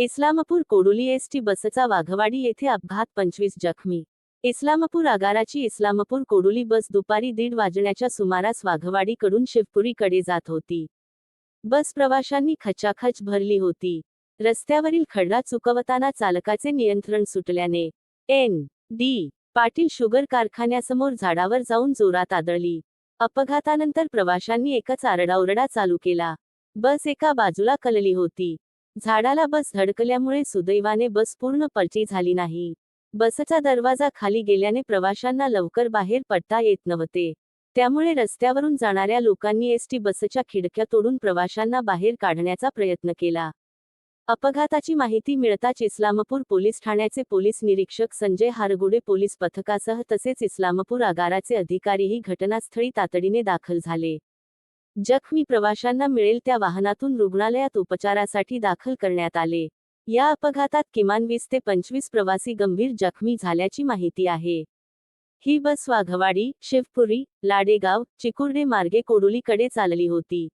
Islampur Kodoli ST बसचा वाघवाडी येथे अपघात पंचवीस जखमी. इस्लामपूर आगाराची इस्लामपूर कोडोली बस दुपारी दीड वाजण्याच्या सुमारास वाघवाडीकडून शिवपुरीकडे जात होती. बस प्रवाशांनी खचाखच भरली होती. रस्त्यावरील खड्डा चुकवताना चालकाचे नियंत्रण सुटल्याने एन. डी. पाटील शुगर कारखान्यासमोर झाडावर जाऊन जोरात आदळली. अपघातानंतर प्रवाशांनी एकच आरडाओरडा चालू केला. बस एका बाजूला कलली होती. झाडाला बस धडकल्यामुळे सुदैवाने बस पूर्ण पलटी झाली नाही. बसचा दरवाजा खाली गेल्याने प्रवाशांना लवकर बाहेर पडता येत नव्हते. त्यामुळे रस्त्यावरून जाणाऱ्या लोकांनी एसटी बसच्या खिडक्या तोडून प्रवाशांना बाहेर काढण्याचा प्रयत्न केला. अपघाताची माहिती मिळताच इस्लामपूर पोलीस ठाण्याचे पोलीस निरीक्षक संजय हारगुडे पोलीस पथकासह तसेच इस्लामपूर आगाराचे अधिकारीही घटनास्थळी तातडीने दाखल झाले. जखमी प्रवाशांना मिळेल त्या वाहनातून रुग्णालयात उपचारासाठी दाखल करण्यात आले. या अपघातात किमान वीस ते पंचवीस प्रवासी गंभीर जखमी झाल्याची माहिती आहे. ही बस वाघवाडी शिवपुरी लाडेगाव चिकुर्डे मार्गे कोडोलीकडे चालली होती.